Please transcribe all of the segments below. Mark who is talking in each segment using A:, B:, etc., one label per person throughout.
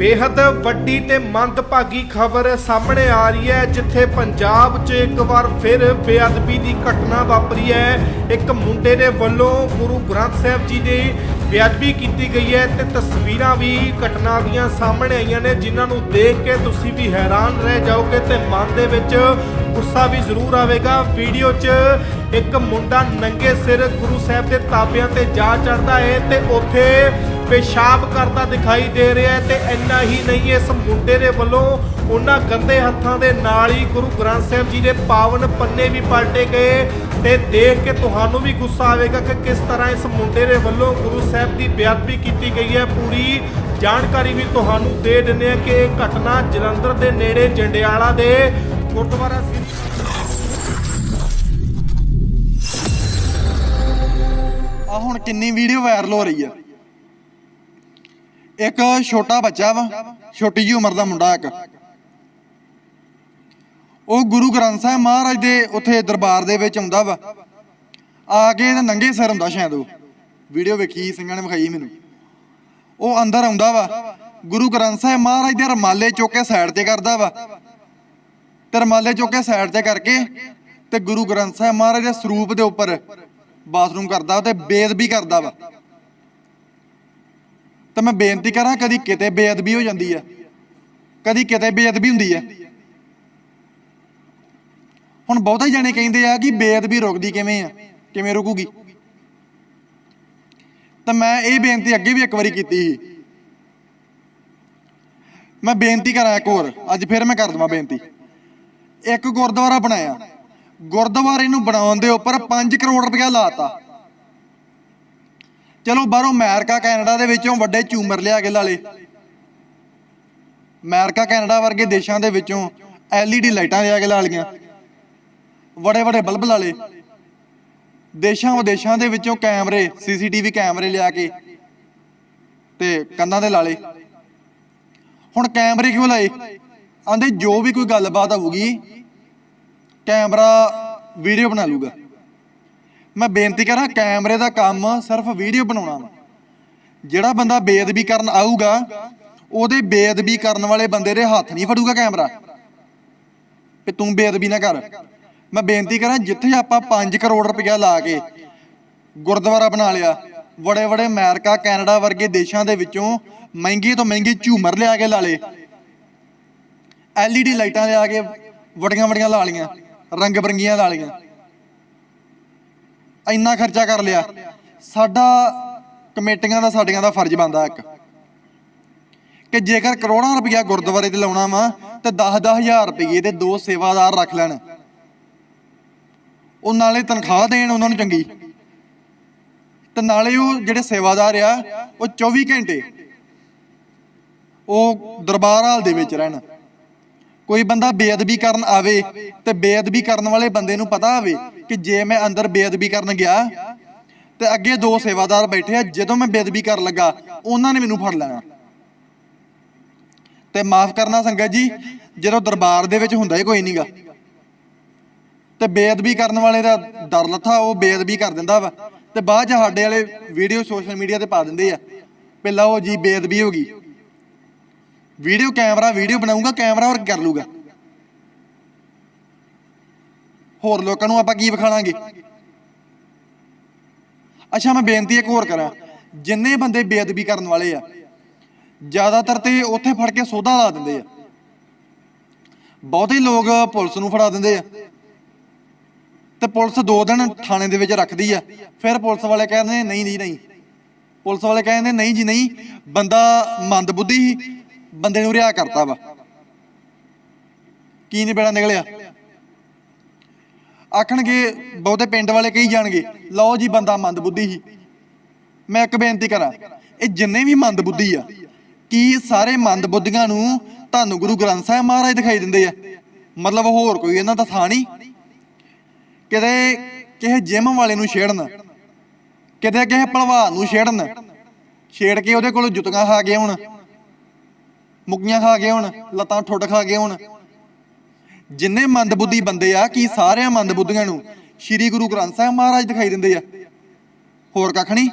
A: ਬੇहद ਵੱਡੀ ਤੇ ਮੰਦਭਾਗੀ ਖਬਰ ਸਾਹਮਣੇ ਆ ਰਹੀ ਹੈ, ਜਿੱਥੇ ਪੰਜਾਬ 'ਚ ਇੱਕ ਵਾਰ ਫਿਰ ਬੇਅਦਬੀ ਦੀ ਘਟਨਾ ਵਾਪਰੀ ਹੈ। ਇੱਕ ਮੁੰਡੇ ਦੇ ਵੱਲੋਂ ਗੁਰੂ ਗ੍ਰੰਥ ਸਾਹਿਬ ਜੀ ਦੀ ਬੇਅਦਬੀ ਕੀਤੀ ਗਈ ਹੈ ਤੇ ਤਸਵੀਰਾਂ ਵੀ ਘਟਨਾ ਦੀਆਂ ਸਾਹਮਣੇ ਆਈਆਂ ਨੇ, ਜਿਨ੍ਹਾਂ ਨੂੰ ਦੇਖ ਕੇ ਤੁਸੀਂ ਵੀ ਹੈਰਾਨ ਰਹਿ ਜਾਓਗੇ ਤੇ ਮਨ ਦੇ ਵਿੱਚ ਗੁੱਸਾ ਵੀ ਜ਼ਰੂਰ ਆਵੇਗਾ। ਵੀਡੀਓ 'ਚ ਇੱਕ ਮੁੰਡਾ ਨੰਗੇ ਸਿਰ ਗੁਰੂ ਸਾਹਿਬ ਦੇ ਤਾਬਿਆਂ ਤੇ ਜਾ ਚੜਦਾ ਹੈ ਤੇ ਉੱਥੇ ਪੇਸ਼ਾਬ ਕਰਦਾ ਦਿਖਾਈ ਦੇ ਰਿਹਾ ਹੈ ਤੇ ਇੰਨਾ ਹੀ ਨਹੀਂ, ਇਸ ਮੁੰਡੇ ਦੇ ਵੱਲੋਂ ਉਹਨਾਂ ਗੰਦੇ ਹੱਥਾਂ ਦੇ ਨਾਲ ਹੀ ਗੁਰੂ ਗ੍ਰੰਥ ਸਾਹਿਬ ਜੀ ਦੇ ਪਾਵਨ ਪੰਨੇ ਵੀ ਪਲਟੇ ਗਏ ਤੇ ਦੇਖ ਕੇ ਤੁਹਾਨੂੰ ਵੀ ਗੁੱਸਾ ਆਵੇਗਾ ਕਿ ਕਿਸ ਤਰ੍ਹਾਂ ਇਸ ਮੁੰਡੇ ਦੇ ਵੱਲੋਂ ਗੁਰੂ ਸਾਹਿਬ ਦੀ ਬੇਅਦਬੀ ਕੀਤੀ ਗਈ ਹੈ। ਪੂਰੀ ਜਾਣਕਾਰੀ ਵੀ ਤੁਹਾਨੂੰ ਦੇ ਦਿੰਦੇ ਹਾਂ ਕਿ ਇਹ ਘਟਨਾ ਜਲੰਧਰ ਦੇ ਨੇੜੇ ਜੰਡਿਆਲਾ ਦੇ ਗੁਰਦੁਆਰਾ ਸ੍ਰੀ
B: ਆ ਹੁਣ ਕਿੰਨੀ ਵੀਡੀਓ ਵਾਇਰਲ ਹੋ ਰਹੀ ਆ ਇੱਕ ਛੋਟਾ ਬੱਚਾ ਵਾ, ਛੋਟੀ ਜੀ ਉਮਰ ਦਾ ਮੁੰਡਾ ਇੱਕ। ਉਹ ਗੁਰੂ ਗ੍ਰੰਥ ਸਾਹਿਬ ਮਹਾਰਾਜ ਦੇ ਉੱਥੇ ਦਰਬਾਰ ਦੇ ਵਿੱਚ ਆਉਂਦਾ ਵਾ। ਆ ਕੇ ਤੇ ਨੰਗੇ ਸਿਰ ਹੁੰਦਾ ਸ਼ਾਇਦ ਉਹ। ਵੀਡੀਓ ਵੇਖੀ, ਸਿੰਘਾਂ ਨੇ ਵਿਖਾਈ ਮੈਨੂੰ। ਉਹ ਅੰਦਰ ਆਉਂਦਾ ਵਾ। ਗੁਰੂ ਗ੍ਰੰਥ ਸਾਹਿਬ ਮਹਾਰਾਜ ਦੇ ਰਮਾਲੇ ਚੁੱਕ ਕੇ ਸਾਈਡ ਤੇ ਕਰਦਾ ਵਾ। ਤੇ ਰਮਾਲੇ ਚੁੱਕ ਕੇ ਸਾਈਡ ਤੇ ਕਰਕੇ ਤੇ ਗੁਰੂ ਗ੍ਰੰਥ ਸਾਹਿਬ ਮਹਾਰਾਜ ਦੇ ਸਰੂਪ ਦੇ ਉੱਪਰ ਬਾਥਰੂਮ ਕਰਦਾ ਤੇ ਬੇਅਦਬੀ ਕਰਦਾ ਵਾ। ਤਾਂ ਮੈਂ ਬੇਨਤੀ ਕਰਾਂ, ਕਦੀ ਕਿਤੇ ਬੇਅਦਬੀ ਹੋ ਜਾਂਦੀ ਆ ਕਦੀ ਕਿਤੇ ਬੇਅਦਬੀ ਹੁੰਦੀ ਆ ਹੁਣ ਬਹੁਤੇ ਜਾਣੇ ਕਹਿੰਦੇ ਆ ਕਿ ਬੇਅਦਬੀ ਰੁਕਦੀ ਕਿਵੇਂ ਆ, ਕਿਵੇਂ ਰੁਕੂਗੀ? ਤਾਂ ਮੈਂ ਇਹ ਬੇਨਤੀ ਅੱਗੇ ਵੀ ਇੱਕ ਵਾਰੀ ਕੀਤੀ ਸੀ। ਮੈਂ ਬੇਨਤੀ ਕਰਾਂ ਇੱਕ ਹੋਰ, ਅੱਜ ਫਿਰ ਮੈਂ ਕਰ ਦਵਾਂ ਬੇਨਤੀ। ਇੱਕ ਗੁਰਦੁਆਰਾ ਬਣਾਇਆ। ਗੁਰਦੁਆਰੇ ਨੂੰ ਬਣਾਉਣ ਦੇ ਉੱਪਰ 5 ਕਰੋੜ ਰੁਪਇਆ ਲਾਤਾ। ਚਲੋ ਬਾਹਰੋਂ ਅਮਰੀਕਾ, ਕੈਨੇਡਾ ਦੇ ਵਿੱਚੋਂ ਵੱਡੇ ਝੂਮਰ ਲਿਆ ਕੇ ਲਾਲੇ ਅਮਰੀਕਾ, ਕੈਨੇਡਾ ਵਰਗੇ ਦੇਸ਼ਾਂ ਦੇ ਵਿੱਚੋਂ LED ਲਾਈਟਾਂ ਲਿਆ ਕੇ ਲਾ ਲਈਆਂ। ਵੱਡੇ ਵੱਡੇ ਬਲਬ ਲਾਲੇ ਦੇਸ਼ਾਂ ਵਿਦੇਸ਼ਾਂ ਦੇ ਵਿੱਚੋਂ ਕੈਮਰੇ CCTV ਕੈਮਰੇ ਲਿਆ ਕੇ ਤੇ ਕੰਨਾਂ ਦੇ ਲਾਲੇ ਹੁਣ ਕੈਮਰੇ ਕਿਉਂ ਲਾਏ? ਆਂਦੇ ਜੋ ਵੀ ਕੋਈ ਗੱਲਬਾਤ ਹੋਊਗੀ, ਕੈਮਰਾ ਵੀਡੀਓ ਬਣਾ ਲੂਗਾ ਮੈਂ ਬੇਨਤੀ ਕਰਾਂ ਕੈਮਰੇ ਦਾ ਕੰਮ ਸਿਰਫ ਵੀਡੀਓ ਬਣਾਉਣਾ ਵਾ। ਜਿਹੜਾ ਬੰਦਾ ਬੇਅਦਬੀ ਕਰਨ ਆਊਗਾ, ਉਹਦੇ ਬੇਅਦਬੀ ਕਰਨ ਵਾਲੇ ਬੰਦੇ ਦੇ ਹੱਥ ਨਹੀਂ ਫੜੂਗਾ ਕੈਮਰਾ। ਕਿ ਤੂੰ ਬੇਅਦਬੀ ਨਾ ਕਰ। ਮੈਂ ਬੇਨਤੀ ਕਰਾਂ ਜਿੱਥੇ ਆਪਾਂ 5 ਕਰੋੜ ਰੁਪਇਆ ਲਾ ਕੇ ਗੁਰਦੁਆਰਾ ਬਣਾ ਲਿਆ ਬੜੇ ਬੜੇ ਅਮਰੀਕਾ, ਕੈਨੇਡਾ ਵਰਗੇ ਦੇਸ਼ਾਂ ਦੇ ਵਿੱਚੋਂ ਮਹਿੰਗੀ ਤੋਂ ਮਹਿੰਗੀ ਝੂਮਰ ਲਿਆ ਕੇ ਲਾ ਲੇ LED ਲਾਈਟਾਂ ਲਿਆ ਕੇ ਵੱਡੀਆਂ ਵੜੀਆਂ ਲਾ ਲੀਆਂ ਰੰਗ ਬਰੰਗੀਆਂ ਲਾ ਲੀਆਂ ਇੰਨਾ ਖਰਚਾ ਕਰ ਲਿਆ। ਸਾਡਾ ਕਮੇਟੀਆਂ ਦਾ, ਸਾਡੀਆਂ ਦਾ ਫਰਜ਼ ਬਣਦਾ ਇੱਕ। ਕਿ ਜੇਕਰ ਕਰੋੜਾਂ ਰੁਪਇਆ ਗੁਰਦੁਆਰੇ ਤੇ ਲਾਉਣਾ ਵਾ, ਤੇ 10-10000 ਰੁਪਏ ਦੇ ਦੋ ਸੇਵਾਦਾਰ ਰੱਖ ਲੈਣ। ਉਹ ਨਾਲੇ ਤਨਖਾਹ ਦੇਣ ਉਹਨਾਂ ਨੂੰ ਚੰਗੀ। ਤੇ ਨਾਲੇ ਉਹ ਜਿਹੜੇ ਸੇਵਾਦਾਰ ਆ, ਉਹ 24 ਘੰਟੇ ਉਹ ਦਰਬਾਰ ਹਾਲ ਦੇ ਵਿੱਚ ਰਹਿਣ। ਕੋਈ ਬੰਦਾ ਬੇਅਦਬੀ ਕਰਨ ਆਵੇ ਤੇ ਬੇਅਦਬੀ ਕਰਨ ਵਾਲੇ ਬੰਦੇ ਨੂੰ ਪਤਾ ਹੋਵੇ ਕਿ ਜੇ ਮੈਂ ਅੰਦਰ ਬੇਅਦਬੀ ਕਰਨ ਗਿਆ ਤੇ ਅੱਗੇ ਦੋ ਸੇਵਾਦਾਰ ਬੈਠੇ ਆ, ਜਦੋਂ ਮੈਂ ਬੇਅਦਬੀ ਕਰਨ ਲੱਗਾ, ਉਹਨਾਂ ਨੇ ਮੈਨੂੰ ਫੜ ਲੈਣਾ। ਤੇ ਮਾਫ ਕਰਨਾ ਸੰਗਤ ਜੀ, ਜਦੋਂ ਦਰਬਾਰ ਦੇ ਵਿੱਚ ਹੁੰਦਾ ਹੀ ਕੋਈ ਨਹੀਂਗਾ ਤੇ ਬੇਅਦਬੀ ਕਰਨ ਵਾਲੇ ਦਾ ਡਰ ਲੱਥਾ, ਉਹ ਬੇਅਦਬੀ ਕਰ ਦਿੰਦਾ ਵਾ। ਤੇ ਬਾਅਦ ਚ ਸਾਡੇ ਵਾਲੇ ਵੀਡੀਓ ਸੋਸ਼ਲ ਮੀਡੀਆ ਤੇ ਪਾ ਦਿੰਦੇ ਆ ਪਹਿਲਾਂ ਉਹ ਜੀ ਬੇਅਦਬੀ ਹੋ ਗਈ। ਵੀਡੀਓ ਕੈਮਰਾ, ਵੀਡੀਓ ਬਣਾਊਗਾ, ਕੈਮਰਾ ਹੋਰ ਕਰ ਲੂਗਾ ਹੋਰ ਲੋਕਾਂ ਨੂੰ ਆਪਾਂ ਕੀ ਵਿਖਾਣਾਂਗੇ ਅੱਛਾ, ਮੈਂ ਬੇਨਤੀ ਇੱਕ ਹੋਰ ਕਰਾਂ। ਜਿੰਨੇ ਬੰਦੇ ਬੇਅਦਬੀ ਕਰਨ ਵਾਲੇ ਆ, ਜ਼ਿਆਦਾਤਰ ਤੇ ਉੱਥੇ ਫੜ ਕੇ ਸੋਧਾ ਲਾ ਦਿੰਦੇ ਆ। ਬਹੁਤੇ ਲੋਕ ਪੁਲਿਸ ਨੂੰ ਫੜਾ ਦਿੰਦੇ ਆ। ਤੇ ਪੁਲਿਸ ਦੋ ਦਿਨ ਥਾਣੇ ਦੇ ਵਿੱਚ ਰੱਖਦੀ ਆ। ਫਿਰ ਪੁਲਿਸ ਵਾਲੇ ਕਹਿੰਦੇ, ਨਹੀਂ ਜੀ, ਨਹੀਂ। ਪੁਲਿਸ ਵਾਲੇ ਕਹਿੰਦੇ, ਨਹੀਂ ਜੀ, ਨਹੀਂ। ਬੰਦਾ ਮੰਦਬੁੱਧੀ ਸੀ। ਬੰਦੇ ਨੂੰ ਰਿਹਾ ਕਰਤਾ ਵਾ। ਕੀ ਨਹੀਂ ਬੇੜਾ ਨਿਕਲਿਆ? ਆਖਣਗੇ, ਬਹੁਤੇ ਪਿੰਡ ਵਾਲੇ ਕਹੀ ਜਾਣਗੇ, ਲਓ ਜੀ ਬੰਦਾ ਮੰਦਬੁੱਧੀ ਸੀ ਮੈਂ ਇੱਕ ਬੇਨਤੀ ਕਰਾਂ, ਇਹ ਜਿੰਨੇ ਵੀ ਮੰਦਬੁੱਧੀ ਆ, ਕੀ ਸਾਰੇ ਮੰਦਬੁੱਧੀਆਂ ਨੂੰ ਤੁਹਾਨੂੰ ਗੁਰੂ ਗ੍ਰੰਥ ਸਾਹਿਬ ਮਹਾਰਾਜ ਦਿਖਾਈ ਦਿੰਦੇ ਆ? ਮਤਲਬ ਹੋਰ ਕੋਈ ਇਹਨਾਂ ਦਾ ਥਾਂ ਨਹੀਂ। ਕਿਤੇ ਕਿਸੇ ਜਿਮ ਵਾਲੇ ਨੂੰ ਛੇੜਨ, ਕਿਤੇ ਕਿਸੇ ਭਲਵਾਨ ਨੂੰ ਛੇੜਨ, ਛੇੜ ਕੇ ਉਹਦੇ ਕੋਲ ਜੁੱਤੀਆਂ ਖਾ ਕੇ ਆਉਣ ਮੁੱਕੀਆਂ ਖਾ ਕੇ ਹੁਣ, ਲੱਤਾਂ ਠੁੱਡ ਖਾ ਕੇ ਹੁਣ। ਜਿੰਨੇ ਮੰਦਬੁੱਧੀ ਬੰਦੇ ਆ, ਕੀ ਸਾਰਿਆਂ ਮੰਦਬੁੱਧੀਆਂ ਨੂੰ ਸ੍ਰੀ ਗੁਰੂ ਗ੍ਰੰਥ ਸਾਹਿਬ ਮਹਾਰਾਜ ਦਿਖਾਈ ਦਿੰਦੇ ਆ? ਹੋਰ ਕੱਖ ਨਹੀਂ?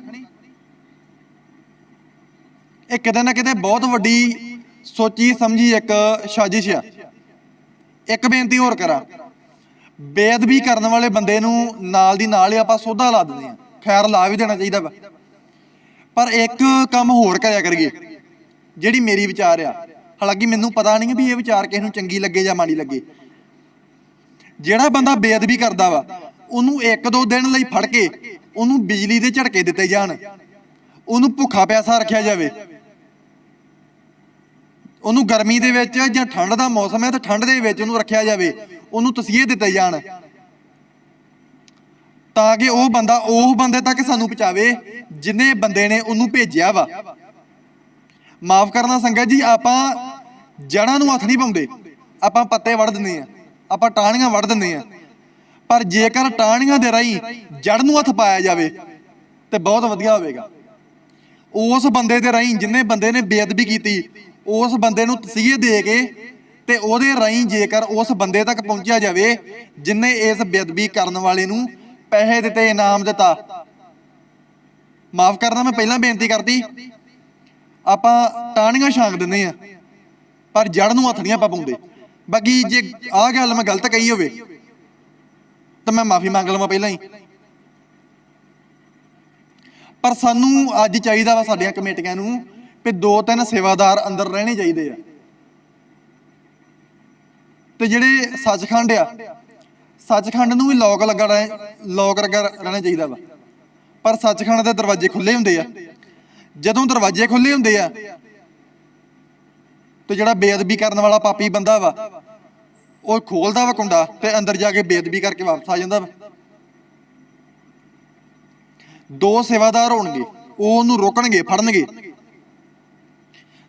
B: ਇਹ ਕਿਤੇ ਨਾ ਕਿਤੇ ਬਹੁਤ ਵੱਡੀ ਸੋਚੀ ਸਮਝੀ ਇੱਕ ਸਾਜ਼ਿਸ਼ ਆ। ਇੱਕ ਬੇਨਤੀ ਹੋਰ ਕਰਾਂ। ਬੇਅਦਬੀ ਕਰਨ ਵਾਲੇ ਬੰਦੇ ਨੂੰ ਨਾਲ ਦੀ ਨਾਲ ਹੀ ਆਪਾਂ ਸੋਧਾ ਲਾ ਦਿੰਦੇ ਆ। ਖੈਰ, ਲਾ ਵੀ ਦੇਣਾ ਚਾਹੀਦਾ ਵਾ। ਪਰ ਇੱਕ ਕੰਮ ਹੋਰ ਕਰਿਆ ਕਰੀਏ। ਜਿਹੜੀ ਮੇਰੀ ਵਿਚਾਰ ਆ। ਹਾਲਾਂਕਿ ਮੈਨੂੰ ਪਤਾ ਨਹੀਂ ਵੀ ਇਹ ਵਿਚਾਰ ਕਿਸ ਨੂੰ ਚੰਗੀ ਲੱਗੇ ਜਾਂ ਮਾੜੀ ਲੱਗੇ। ਜਿਹੜਾ ਬੰਦਾ ਬੇਅਦਬੀ ਕਰਦਾ ਵਾ, ਉਹਨੂੰ ਇੱਕ ਦੋ ਦਿਨ ਲਈ ਫੜ ਕੇ ਉਹਨੂੰ ਬਿਜਲੀ ਦੇ ਝਟਕੇ ਦਿੱਤੇ ਜਾਣ। ਉਹਨੂੰ ਭੁੱਖਾ ਪਿਆਸਾ ਰੱਖਿਆ ਜਾਵੇ। ਉਹਨੂੰ ਗਰਮੀ ਦੇ ਵਿੱਚ ਜਾਂ ਠੰਡ ਦਾ ਮੌਸਮ ਹੈ ਤਾਂ ਠੰਡ ਦੇ ਵਿੱਚ ਉਹਨੂੰ ਰੱਖਿਆ ਜਾਵੇ। ਉਹਨੂੰ ਤਸੀਹੇ ਦਿੱਤੇ ਜਾਣ। ਤਾਂ ਕਿ ਉਹ ਬੰਦਾ ਉਹ ਬੰਦੇ ਤੱਕ ਸਾਨੂੰ ਪਹੁੰਚਾਵੇ, ਜਿਨੇ ਬੰਦੇ ਨੇ ਉਹਨੂੰ ਭੇਜਿਆ ਵਾ। ਮਾਫ ਕਰਨਾ ਸੰਗਤ ਜੀ, ਆਪਾਂ ਜੜਾਂ ਨੂੰ ਹੱਥ ਨਹੀਂ ਪਾਉਂਦੇ। ਆਪਾਂ ਪੱਤੇ ਵੜ ਦਿੰਦੇ ਆ ਆਪਾਂ ਟਾਹਣੀਆਂ ਵੜ ਦਿੰਦੇ ਆ ਪਰ ਜੇਕਰ ਟਾਹਣੀਆਂ ਦੇ ਰਾਹੀਂ ਜੜ ਨੂੰ ਹੱਥ ਪਾਇਆ ਜਾਵੇ, ਤੇ ਬਹੁਤ ਵਧੀਆ ਹੋਵੇਗਾ। ਉਸ ਬੰਦੇ ਦੇ ਰਾਹੀਂ ਜਿੰਨੇ ਬੰਦੇ ਨੇ ਬੇਅਦਬੀ ਕੀਤੀ, ਉਸ ਬੰਦੇ ਨੂੰ ਤਸੀਹੇ ਦੇ ਕੇ ਤੇ ਉਹਦੇ ਰਾਹੀਂ ਜੇਕਰ ਉਸ ਬੰਦੇ ਤੱਕ ਪਹੁੰਚਿਆ ਜਾਵੇ, ਜਿਨੇ ਇਸ ਬੇਅਦਬੀ ਕਰਨ ਵਾਲੇ ਨੂੰ ਪੈਸੇ ਦਿੱਤੇ, ਇਨਾਮ ਦਿੱਤਾ। ਮਾਫ ਕਰਨਾ ਮੈਂ ਪਹਿਲਾਂ ਬੇਨਤੀ ਕਰਦੀ ਆਪਾਂ ਟਾਹਣੀਆਂ ਛਾਂਗ ਦਿੰਦੇ ਆ ਪਰ ਜੜ ਨੂੰ ਹੱਥ ਨਹੀਂ ਆਪਾਂ ਪਾਉਂਦੇ। ਬਾਕੀ ਜੇ ਆਹ ਗੱਲ ਮੈਂ ਗਲਤ ਕਹੀ ਹੋਵੇ, ਤਾਂ ਮੈਂ ਮਾਫੀ ਮੰਗ ਲਵਾਂ ਪਹਿਲਾਂ ਹੀ। ਪਰ ਸਾਨੂੰ ਅੱਜ ਚਾਹੀਦਾ ਵਾ ਸਾਡੀਆਂ ਕਮੇਟੀਆਂ ਨੂੰ ਵੀ ਦੋ ਤਿੰਨ ਸੇਵਾਦਾਰ ਅੰਦਰ ਰਹਿਣੇ ਚਾਹੀਦੇ ਆ। ਤੇ ਜਿਹੜੇ ਸੱਚਖੰਡ ਆ, ਸੱਚਖੰਡ ਨੂੰ ਵੀ ਲੋਕ ਲੱਗਾ ਰਹਿ ਲੋਕ ਲੱਗਾ ਰਹਿਣਾ ਚਾਹੀਦਾ ਵਾ। ਪਰ ਸੱਚਖੰਡ ਦੇ ਦਰਵਾਜ਼ੇ ਖੁੱਲੇ ਹੁੰਦੇ ਆ। ਜਦੋਂ ਦਰਵਾਜ਼ੇ ਖੁੱਲੇ ਹੁੰਦੇ ਆ, ਤੇ ਜਿਹੜਾ ਬੇਅਦਬੀ ਕਰਨ ਵਾਲਾ ਪਾਪੀ ਬੰਦਾ ਵਾ, ਉਹ ਖੋਲਦਾ ਵਾ ਕੁੰਡਾ ਤੇ ਅੰਦਰ ਜਾ ਕੇ ਬੇਅਦਬੀ ਕਰਕੇ ਵਾਪਸ ਆ ਜਾਂਦਾ ਵਾ। ਦੋ ਸੇਵਾਦਾਰ ਹੋਣਗੇ, ਉਹ ਉਹਨੂੰ ਰੋਕਣਗੇ, ਫੜਨਗੇ।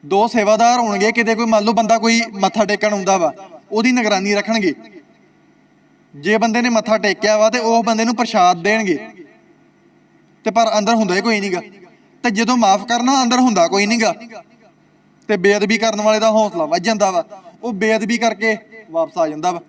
B: ਦੋ ਸੇਵਾਦਾਰ ਹੋਣਗੇ, ਕਿਤੇ ਕੋਈ ਮੰਨ ਲਓ ਬੰਦਾ ਕੋਈ ਮੱਥਾ ਟੇਕਣ ਆਉਂਦਾ ਵਾ, ਉਹਦੀ ਨਿਗਰਾਨੀ ਰੱਖਣਗੇ। ਜੇ ਬੰਦੇ ਨੇ ਮੱਥਾ ਟੇਕਿਆ ਵਾ ਤੇ ਉਹ ਬੰਦੇ ਨੂੰ ਪ੍ਰਸ਼ਾਦ ਦੇਣਗੇ। ਤੇ ਪਰ ਅੰਦਰ ਹੁੰਦਾ ਹੀ ਕੋਈ ਨਹੀਂਗਾ ਤੇ ਜਦੋਂ ਮਾਫ ਕਰਨਾ ਅੰਦਰ ਹੁੰਦਾ ਕੋਈ ਨਹੀਂਗਾ ਤੇ ਬੇਅਦਬੀ ਕਰਨ ਵਾਲੇ ਦਾ ਹੌਸਲਾ ਵੱਜ ਜਾਂਦਾ ਵਾ, ਉਹ ਬੇਅਦਬੀ ਕਰਕੇ ਵਾਪਸ ਆ ਜਾਂਦਾ ਵਾ।